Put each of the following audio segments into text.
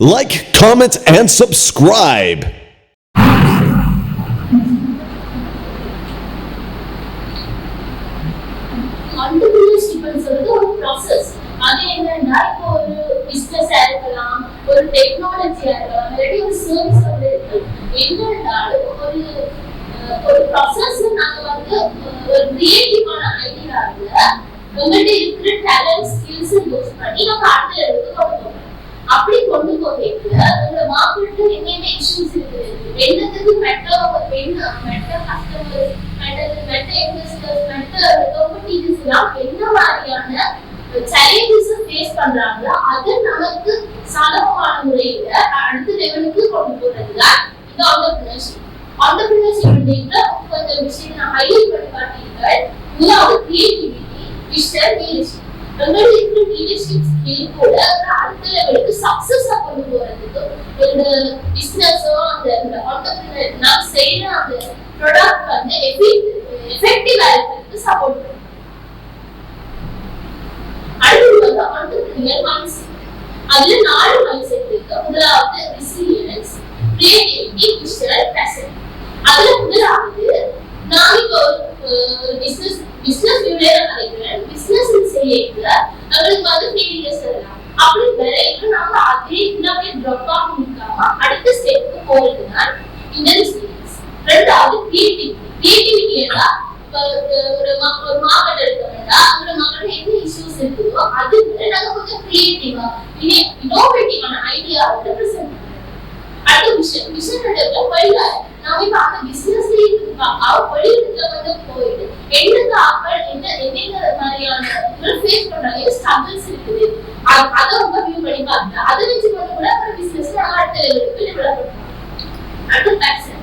Like, comment, and subscribe. entrepreneurship சொல்றது ஒரு process அது என்னன்னா இப்போ ஒரு பிசினஸா இருக்கலாம் ஒரு டெக்னாலஜியா இருக்கலாம் இல்லாட்டி ஒரு சர்வீஸ் வந்து இருக்கலாம் என்னன்னாலும் ஒரு அஹ், ஒரு ப்ராசஸ் நாங்க வந்து அஹ், ஒரு கிரியேட்டிவான ஐடியாவில் உங்கள்கிட்ட இருக்கிற டேலண்ட் ஸ்கில்ஸ் யூஸ் பண்ணி நம்ம அடுத்த இடத்துக்கு கொண்டு போகணும் அப்படி கொண்டு போகிறதுல உங்க மார்க்கெட்ல என்னென்ன இஷ்யூஸ் இருக்குது என்னதுக்கு மெட்டர் என்ன matter customers matter matter investors எல்லாம் என்ன மாதிரியான சேலஞ்சஸ் ஃபேஸ் பண்றாங்களோ அதை நமக்கு சாதகமான முறையில அடுத்த லெவலுக்கு கொண்டு போறது இந்த ஆண்டர்பிரினர்ஷிப் ஆண்டர்பிரினர்ஷிப் கொஞ்சம் விஷயம் ஹைலைட் பண்ணி காட்டியிருக்கேன். முதலாவது கிரியேட்டிவிட்டி விஷன் லீடர்ஷிப் நம்மளுடைய லீடர்ஷிப் ஸ்கில் கூட ஒரு அடுத்த லெவலுக்கு சக்சஸா கொண்டு போறதுக்கு இந்த பிசினஸோ அந்த அந்த ஆண்டர்பிரினர் நான் செய்யற அந்த ப்ராடக்ட் வந்து எஃபெக்டிவா இருக்கிறதுக்கு சப்போர்ட் பண்ணும் அடுத்து வந்து ஆண்டர்பிரினர் மைண்ட் செட் அதுல நாலு மைண்ட் செட் இருக்கு முதலாவது ரெசிலியன்ஸ் கிரியேட்டிவிட்டி விஷுவல் பிரசன்ட் அதுல முதலாவது நான் இப்போ ஒரு பிசினஸ் பிசினஸ் யூனியர் நினைக்கிறேன் பிசினஸ் செய்யல நம்மளுக்கு வந்து ஃபெயிலியர்ஸ் எல்லாம் அப்படி வரைக்கும் நம்ம அதே இல்லாம ட்ராப் அடுத்த ஸ்டெப்புக்கு போறது தான் ரெண்டாவது கிரியேட்டிவிட்டி கிரியேட்டிவிட்டி ஒரு ஒரு எடுக்க வேண்டாம் ஒரு மார்க்கெட்ல என்ன இஷ்யூஸ் இருக்குதோ அது நாங்க கொஞ்சம் கிரியேட்டிவா இனோவேட்டிவான ஐடியாவை பிரசன்ட் அடுத்த விஷயம் விஷன் டெவலப் வழிகாட்டு நாம இப்ப அந்த பிசினஸ் வெளியிடத்துல வந்து போயிட்டு என்னென்ன ஆக்கள் என்ன என்னென்ன மாதிரியான ஃபேஸ் பண்றாங்க ஸ்ட்ரகிள்ஸ் இருக்குது. அதை வியூ பண்ணி பாருங்க அதை வச்சு கொண்டு கூட ஒரு பிசினஸ் நாங்க அடுத்த லெவலுக்கு டெவலப் பண்ணுவோம் அடுத்து பேஷன்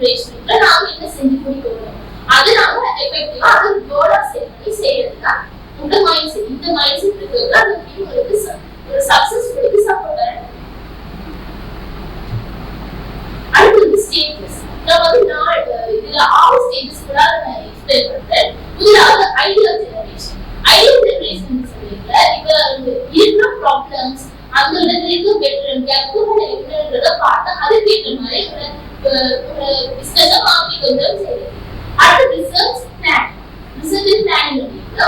பேஷன் இந்த நாம என்ன செஞ்சு முடிக்கணும் அது நாம எஃபெக்டிவா அது கோலா செட் பண்ணி இந்த மைண்ட் செட் இந்த மைண்ட் செட் இருக்கிறது அந்த ஒரு சக்சஸ்ஃபுல்லுக்கு தரணும் அடுத்தது ஸ்டேஜஸ் நான் வந்து நான் அஹ், இதுல ஆறு ஸ்டேஜஸ் கூட நான் எக்ஸ்பிளைன் பண்றேன் முதலாவது ஐடியா ஜெனரேஷன் ஐடியா ஜெனரேஷன் சொல்லிக்கல இப்ப இருக்கிற ப்ராப்ளம்ஸ் அந்த இடத்துல இருக்க பெட்டர் கெப்புகள் என்னன்றத பார்த்து அதுக்கேற்ற மாதிரி ஒரு அஹ், ஒரு பிசினஸை மாற்றி கொண்டு செய்யுது அடுத்து ரிசர்ச் பிளான் ரிசர்ச் பிளான்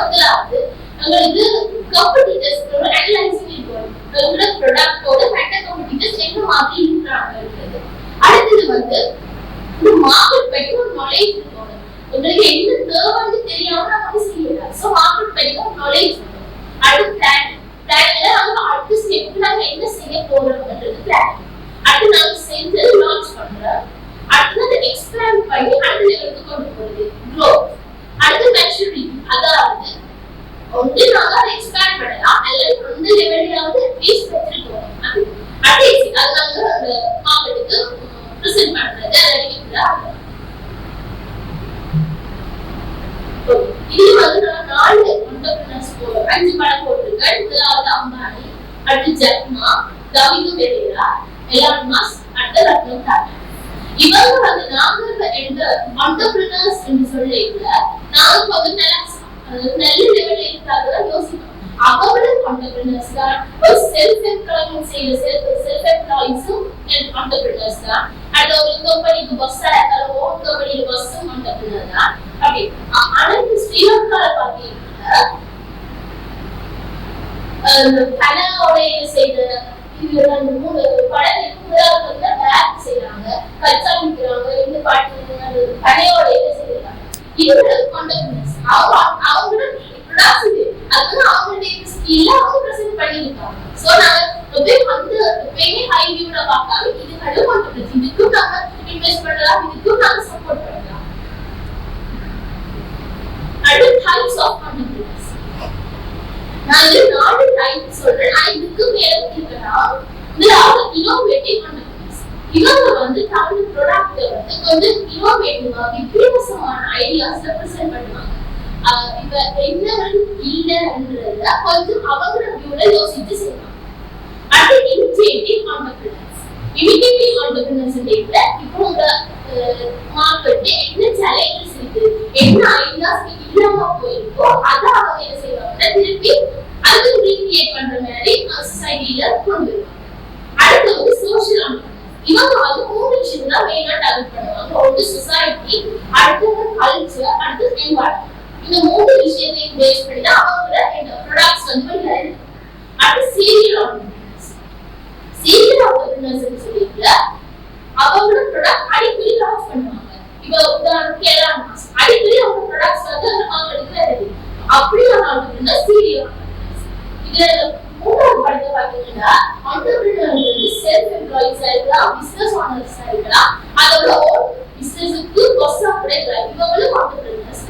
முதலாவது உங்களுக்கு காம்படிட்டர்ஸோட அனலைசிங் இருக்கணும் உங்களோட ப்ராடக்டோட மற்ற காம்படிட்டர்ஸ் என்ன மாதிரி இருக்கிறாங்கன்றது அடுத்தது வந்து இந்த மார்க்கெட் பற்றி உங்களுக்கு என்ன தேவைன்னு தெரியாம நம்ம வந்து செய்யலாம் ஸோ மார்க்கெட் பற்றி நாலேஜ் அடுத்து பிளான் பிளான்ல நம்ம அடுத்த ஸ்டெப் நாங்க என்ன செய்ய போறோம்ன்றது பிளான் அடுத்து நாங்க செஞ்சு லான்ச் பண்றோம். அடுத்து அதை பண்ணி அடுத்த லெவலுக்கு கொண்டு போறது. க்ரோத் அடுத்து மெச்சூரிட்டி அதாவது ஒன்று நாங்க அதை எக்ஸ்பேண்ட் பண்ணலாம். அல்லது அந்த லெவலையாவது ரீச் வச்சிருக்கோம் அது அது அது நாங்க அந்த மார்க்கெட்டுக்கு ப்ரெசென்ட் பண்றது. இது வந்து நான் நாலு entrepreneurs அஞ்சு படம் போட்டிருக்கேன் முதலாவது அம்பானி அடுத்து ஜெட்மா கவிது பெரேரா எலான் மஸ்க் அடுத்து ரத்னம் டாடா இவங்க வந்து நாங்க எந்த entrepreneurs என்று சொல்லிக்கல நாங்க வந்து நல்ல நல்ல லெவல்ல யோசிப்போம் அவங்களும் entrepreneurs தான். ஒரு செல்ஃப் எம்ப்ளாய்மெண்ட் செய்யற செல்ஃப் செல்ஃப் எம்ப்ளாயிஸும் entrepreneurs தான். அது ஒரு கம்பெனிக்கு பஸ்ஸா இருந்தாலும் ஓன் கம்பெனியில பஸ்ஸும் entrepreneur அப்படி அனைத்து ஸ்ரீலங்கால பாத்தீங்கன்னா செய்த மூணு படம் வந்து பேக் செய்யறாங்க கச்சா விற்கிறாங்க இந்த பாட்டு செய்யறாங்க அவங்க அவங்களும் ப்ரொடக்ஷன் அது வந்து அவங்களுடைய ஸ்கில்ல அவங்க ப்ரெசென்ட் பண்ணியிருக்காங்க ஸோ நாங்க எப்பயுமே வந்து எப்பயுமே ஹை வியூல பார்க்காம இது கடவுள் கான்டெக்ட் இதுக்கும் நாங்க இன்வெஸ்ட் இதுக்கும் நாங்க சப்போர்ட் பண்ணலாம் அடுத்த டைப்ஸ் ஆஃப் கான்டெக்ட்னஸ் நான் இது நாலு டைப் சொல்றேன் நான் இதுக்கு மேல கேட்கறா இருக்கலாம் முதலாவது இனோவேட்டிவ் கண்டக்டர்ஸ் இவங்க வந்து தமிழ் ப்ராடக்ட் வந்து கொஞ்சம் இனோவேட்டிவா வித்தியாசமான ஐடியாஸ் ரெப்ரசென்ட் பண்ணுவாங்க இப்ப என்ன இல்லைன்றத கொஞ்சம் அவங்க வியூல யோசிச்சு செய்வாங்க அடுத்து இனிஷியேட்டிவ் ஆண்டர்பிரினர்ஸ் இமிடியேட்டிங் ஆண்டர்பிரினர்ஸ் டேட்ல இப்போ உங்க மார்க்கெட்ல என்ன சேலஞ்சஸ் இருக்கு? என்ன ஐடியாஸ் இல்லாம போயிருக்கோ அதை அவங்க என்ன செய்வாங்க திருப்பி அது ரீக்ரியேட் பண்ற மாதிரி சொசைட்டில கொண்டு அடுத்து வந்து சோஷியல் இவங்க வந்து மூணு விஷயம் தான் மெயினா டார்கெட் பண்ணுவாங்க. ஒன்று சொசைட்டி அடுத்தது கல்ச்சர் அடுத்தது என்வாரன்மெண்ட் இந்த மூணு விஷயத்தையும் பேஸ் பண்ணி தான் அவங்களோட ப்ராடக்ட்ஸ் வந்து அடுத்து சீரியல் ஆண்டர்பிரினர்ஸ் சீரியல் ஆண்டர்பிரினர்ஸ் சொல்லிட்டு அவங்களோட அடிக்கடி லான்ச் பண்ணுவாங்க. இப்போ கேரளா அடிக்கடி அவங்க ப்ராடக்ட்ஸ் வந்து அந்த மார்க்கெட்டுக்கு அப்படியான சீரியல் இதுல மூணாவது படத்தை பார்த்தீங்கன்னா ஆண்டர்பிரினர் வந்து செல்ஃப் எம்ப்ளாயிஸா இருக்கலாம் பிசினஸ் ஓனர்ஸா இருக்கலாம் அதோட ஓன் பிசினஸுக்கு கூட இருக்கலாம். இவங்களும் ஆண்டர்பிரினர்ஸ்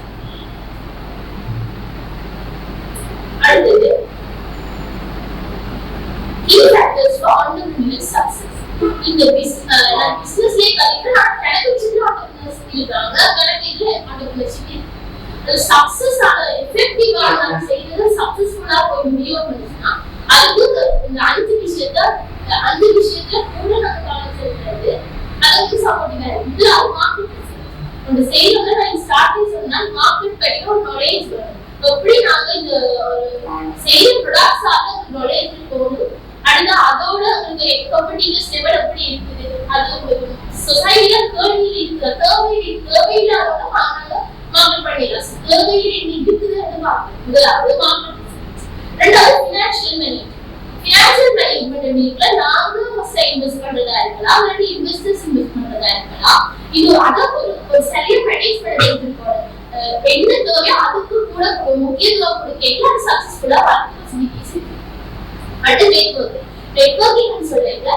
அடுத்தது success இந்த பிசினஸ்லயே நான் கணக்கு இருக்காங்க கணக்கு இதுல entrepreneurs இருக்கு சக்சஸ் எஃபெக்டிவா நான் செய்யறது சக்சஸ்ஃபுல்லா போய் முடிவு அதுக்கு இந்த அஞ்சு விஷயத்த அஞ்சு விஷயத்துல கூட நம்ம கவனம் செலுத்துறது அதுக்கு சப்போர்ட்டிவா இருக்கு. அது மார்க்கெட் அந்த செயலோட நான் ஸ்டார்டிங் சொன்னா மார்க்கெட் படி ஒரு நாலேஜ் வரும். எப்படி நாங்க இந்த ஒரு செயல் ப்ராடக்ட்ஸ் ஆக நாலேஜ் போகணும்? அடுத்து அதோட உங்க காம்படிட்டிவ் லெவல் எப்படி இருக்குது? அது சொசைட்டில இருக்கிற தேவையில் தேவையில் அதோட நாங்க மார்க்கெட் பண்ணிடலாம் தேவையில் என்ன முதலாவது மார்க்கெட் ரெண்டாவது ஃபினான்ஷியல் மேனேஜ்மெண்ட் ஃபினான்ஷியல் மேனேஜ்மெண்ட் மீட்ல நாங்க ஃபர்ஸ்ட் இன்வெஸ்ட் பண்றதா இருக்கலாம் இல்லாட்டி இன்வெஸ்டர்ஸ் இன்வெஸ்ட் பண்றதா இருக்கலாம். இது அத ஒரு ஒரு சரியா மேனேஜ் பண்ணி எடுத்துக்கணும் என்ன தேவையோ அதுக்கு கூட முக்கியத்துவம் கொடுக்க சக்சஸ்ஃபுல்லா வளர்க்க அடுத்து நெட்வொர்க் நெட்வொர்க்கிங் சொல்லிட்டு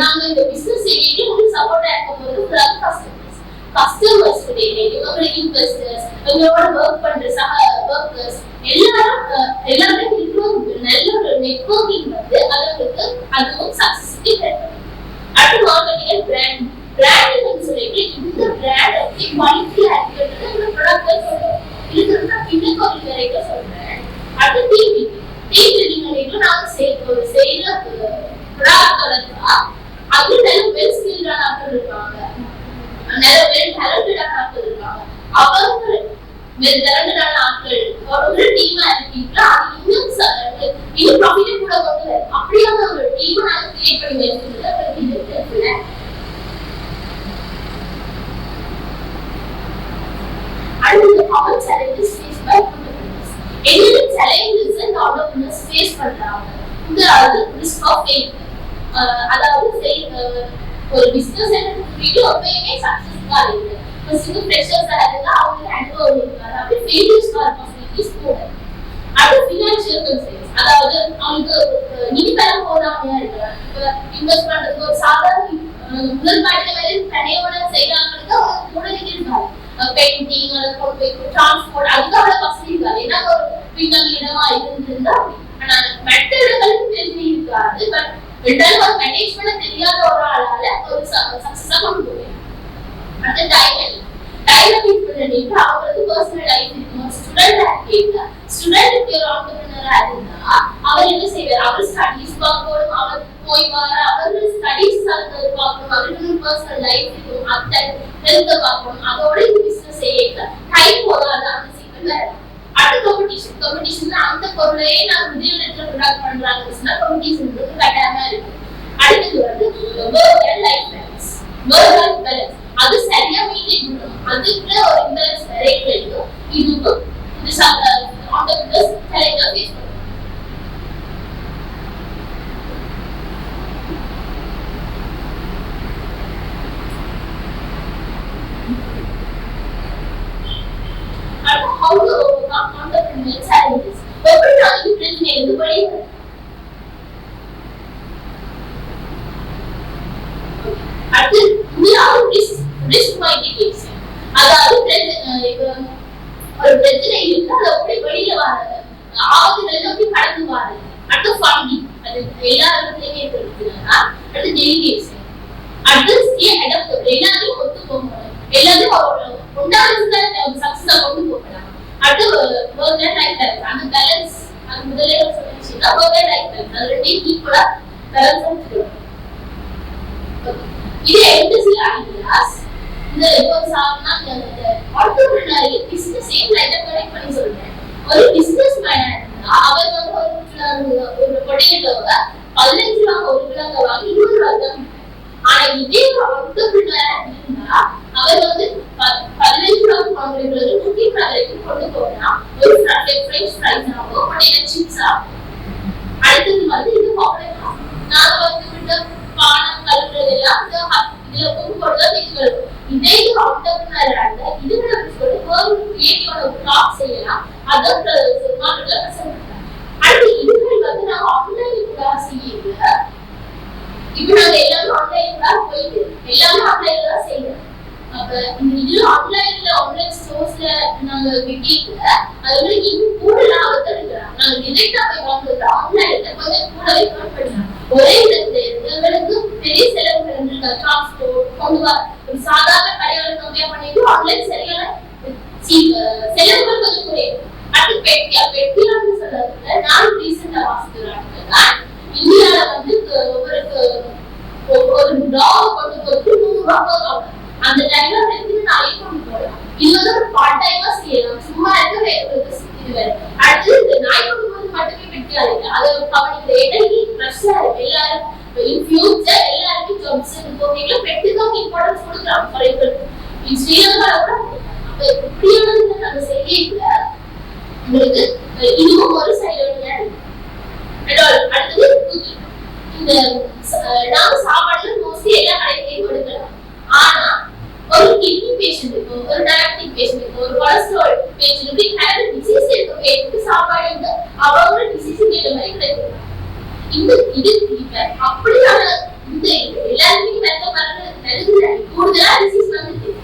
நாங்க இந்த பிசினஸ் ஏரியாக்கு உங்களுக்கு சப்போர்ட்டா இருக்க போறது ஃபுல்லாக கஸ்டமர்ஸ் கஸ்டமர்ஸ் இவங்களுக்கு இன்வெஸ்டர்ஸ் இவங்களோட ஒர்க் பண்ற சக ஒர்க்கர்ஸ் எல்லாரும் எல்லாருமே ஒரு நல்ல ஒரு நெட்வொர்க்கிங் வந்து அவங்களுக்கு அதுவும் ஹெல்ப் பண்ணும் அடுத்து மார்க்கெட்டிங் பிராண்ட் பிராண்டிங் சொல்லிட்டு இந்த பிராண்ட் எப்படி குவாலிட்டி ஆக்டிவிட்டி இந்த ப்ராடக்ட் சொல்றோம். இதுக்கு நான் பின்னுக்கு ஒரு வரைக்கும் சொல்றேன். அடுத்து டீம் ஆட்கள் அவங்க இன்னும் கூட அப்படியான ஒரு டீமை கிரியேட் பண்ணி அவங்களுக்கு இது இருக்குல்ல அடுத்து common challenges face by entrepreneurs என்னென்ன சேலஞ்சஸ் இந்த entrepreneurs ஃபேஸ் பண்றாங்க முதலாவது ரிஸ்க் ஆஃப் அதாவது ஒரு பிசினஸ் எடுத்துக்கிட்டு எப்பயுமே சக்சஸ்ஃபுல்லா இருக்கு ஃபர்ஸ்ட் ஃப்ரெஷர்ஸா இருந்தா அவங்களுக்கு அனுபவம் இருக்காது அப்படி ஃபெயிலியர்ஸ் வர பாசிபிலிட்டிஸ் கூட. ஃபினான்ஷியல் கன்சர்ன்ஸ் அதாவது அவங்களுக்கு நிதி பெற போறாமையா இன்வெஸ்ட் பண்றதுக்கு ஒரு சாதாரண முதல் பாட்டில வேலை தனியோட செய்யறாங்களுக்கு அவங்க கூட இருக்காது பெயிண்டிங் அதை கொண்டு போய் டிரான்ஸ்போர்ட் அதுக்கு அவ்வளவு வசதி இருக்காது. ஏன்னா ஒரு பின்னல் இடமா இருந்திருந்தா ஆனா தெரிஞ்சு இருக்காது பட் ரெண்டாலும் ஒரு மேனேஜ் பண்ண தெரியாத ஒரு ஆளால ஒரு சக்சஸா கொண்டு டைம் டைம் பண்ணிட்டு அவங்களுக்கு பர்சனல் லைஃப் இருக்கும்? ஸ்டூடெண்ட் ஸ்டூடெண்ட் ஒரு ஆண்டர்பிரினரா இருந்தா அவர் என்ன செய்வார்? அவர் ஸ்டடீஸ் பார்க்கணும் அவர் போய் வர அவர் ஸ்டடீஸ் சார்ந்தது பார்க்கணும் அவருக்கு பர்சனல் லைஃப் இருக்கும் அந்த ஹெல்த் பார்க்கணும் அதோட பிசினஸ் செய்ய டைம் போதாத அந்த வேற. அது காம்படிஷன் காம்படிஷன் அந்த பொருளையே நான் முதலிடத்துல ப்ரொடக்ட் பண்றாங்கன்னு சொன்னா காம்படிஷன் கட்டாயமா இருக்கு. அடுத்தது வந்து work and life balance work life balance அது சரியா மெயின்டைன் பண்ணணும் அதுக்கு ஒரு இம்பேலன்ஸ் நிறைய இருக்கும் இதுவும் இது ஆண்டர்பிரினர்ஸ் சேலஞ்சா ஃபேஸ் பண்ணும் அடுத்து how to overcome entrepreneurial challenges எப்படி நான் இந்த பிரச்சனையிலிருந்து அடுத்து முதலாவது ரிஸ்க் ரிஸ்க் மைட்டிகேஷன் அதாவது ஒரு பிரச்சனை அதை எப்படி வெளியில கடந்து அடுத்து ஃபண்டிங் அது எல்லா இடத்துலயுமே அடுத்து டெலிகேஷன் அடுத்து ஸ்டே எல்லாத்தையும் ஒத்து போகணும் எல்லாத்தையும் உண்டானது சக்சஸா கொண்டு போகலாம் அடுத்து ஒர்க் லைஃப் அந்த பேலன்ஸ் முதலே சொல்லிச்சுன்னா ஒர்க் அண்ட் அது ரெண்டையும் ஈக்குவலா பேலன்ஸ் இது ஐடியாஸ் இந்த இப்போ சாப்பிட்டா இந்த ஆண்டர்பிரினரி பிசினஸ் லைட்டா கனெக்ட் பண்ணி சொல்றேன் ஒரு பிசினஸ் மேன் அவர் வந்து ஒரு ஒரு பதினஞ்சு ரூபா ஒரு கிலோ வாங்கி இருபது ரூபா தான் ஆனா இதே entrepreneur ஆ இருந்தா அவர் வந்து ப- பதினஞ்சு ரூபாய்க்கு வாங்குறது நூத்தி வரைக்கும் கொண்டு போனா ஒரு ஃப்ரெஞ்ச் ஃப்ரைஸ் ஆகும் சிப்ஸ் ஆகும் அடுத்தது வந்து இது பாப்புலர் நாங்க வந்து விட்ட பானம் கலக்குறது எல்லாம் இந்த இதுல கொண்டு போடுறது இது இதே இது இதுல சொல்லி ஒரு கிரியேட்டிவான ஒரு செய்யலாம் அதை மார்க்கெட்ல அடுத்து இதுகள் வந்து நான் ஆன்லைன் கூட செய்யல இப்ப நாங்க எல்லாமே ஆன்லைன் தான் போயிட்டு எல்லாமே ஆன்லைன்ல தான் செய்யறோம். அப்ப இந்த இது ஆன்லைன்ல ஆன்லைன் ஸ்டோர்ஸ்ல நாங்க விட்டிட்டு அது வந்து இன்னும் கூட லாபத்தை நாங்க டிரெக்டா போய் வாங்குறது ஆன்லைன்ல கொஞ்சம் கூட ரெக்கார்ட் ஒரே இடத்துல எங்களுக்கு பெரிய செலவு இருக்கு டிரான்ஸ்போர்ட் கொண்டு வர ஒரு சாதாரண கடையோட கம்பேர் பண்ணிட்டு ஆன்லைன் சரியான செலவுகள் கொஞ்சம் குறையும். அடுத்து பெட்டியா? பெட்டியான்னு சொல்றதுல நான் ரீசெண்டா வாசிக்கிறாங்க இந்தியால வந்து ஒவ்வொரு ஒரு ஒரு- டாக் கொண்டு நூறு ரூபா போதும் அந்த டைம்ல வந்து நாளைக்கு கொண்டு போகலாம் இது வந்து ஒரு பார்ட் டைமா செய்யலாம். சும்மா இருக்க வே- ஒரு இது வேற அடுத்து இந்த நாய் கொண்டு போது மட்டுமே வெட்டியாதீங்க. அதை கவனிக்கிற இடையே ப்ரெஷ்ஷா இருக்கு. எல்லாரும் இன் ஃபியூச்சர் எல்லாருக்கும் ஜாப்ஸ் போவீங்களா பெட்டுக்கு இம்பார்ட்டன்ஸ் கொடுக்குறாங்க ஃபார் எக்ஸாம்பிள் ஸ்ரீலங்கா கூட அப்ப இப்படியானது நாங்க செய்யல உங்களுக்கு இதுவும் ஒரு சைடு வழியா இருக்கு ரெண்டாவது, அடுத்தது cooking. இந்த அஹ், சாப்பாடுல மோஸ்ட்லி எல்லா கடையிலையும் எடுக்கலாம். ஆனா ஒரு கிட்னி பேஷண்ட்டுக்கு ஒரு டயபெட்டிக் பேஷண்ட்டுக்கு ஒரு கொலஸ்ட்ரால் பேஷண்ட்டுக்கு ஹேர் டிசீஸ் இருக்க பேஷண்ட்டுக்கு சாப்பாடு வந்து அவங்க டிசீஸ் ஏற்ற மாதிரி கிடைக்கும். இந்த இது இப்ப அப்படியான இந்த எல்லாருமே நல்ல மருந்து நல்லது கூடுதலா டிசீஸ் வந்துருக்கு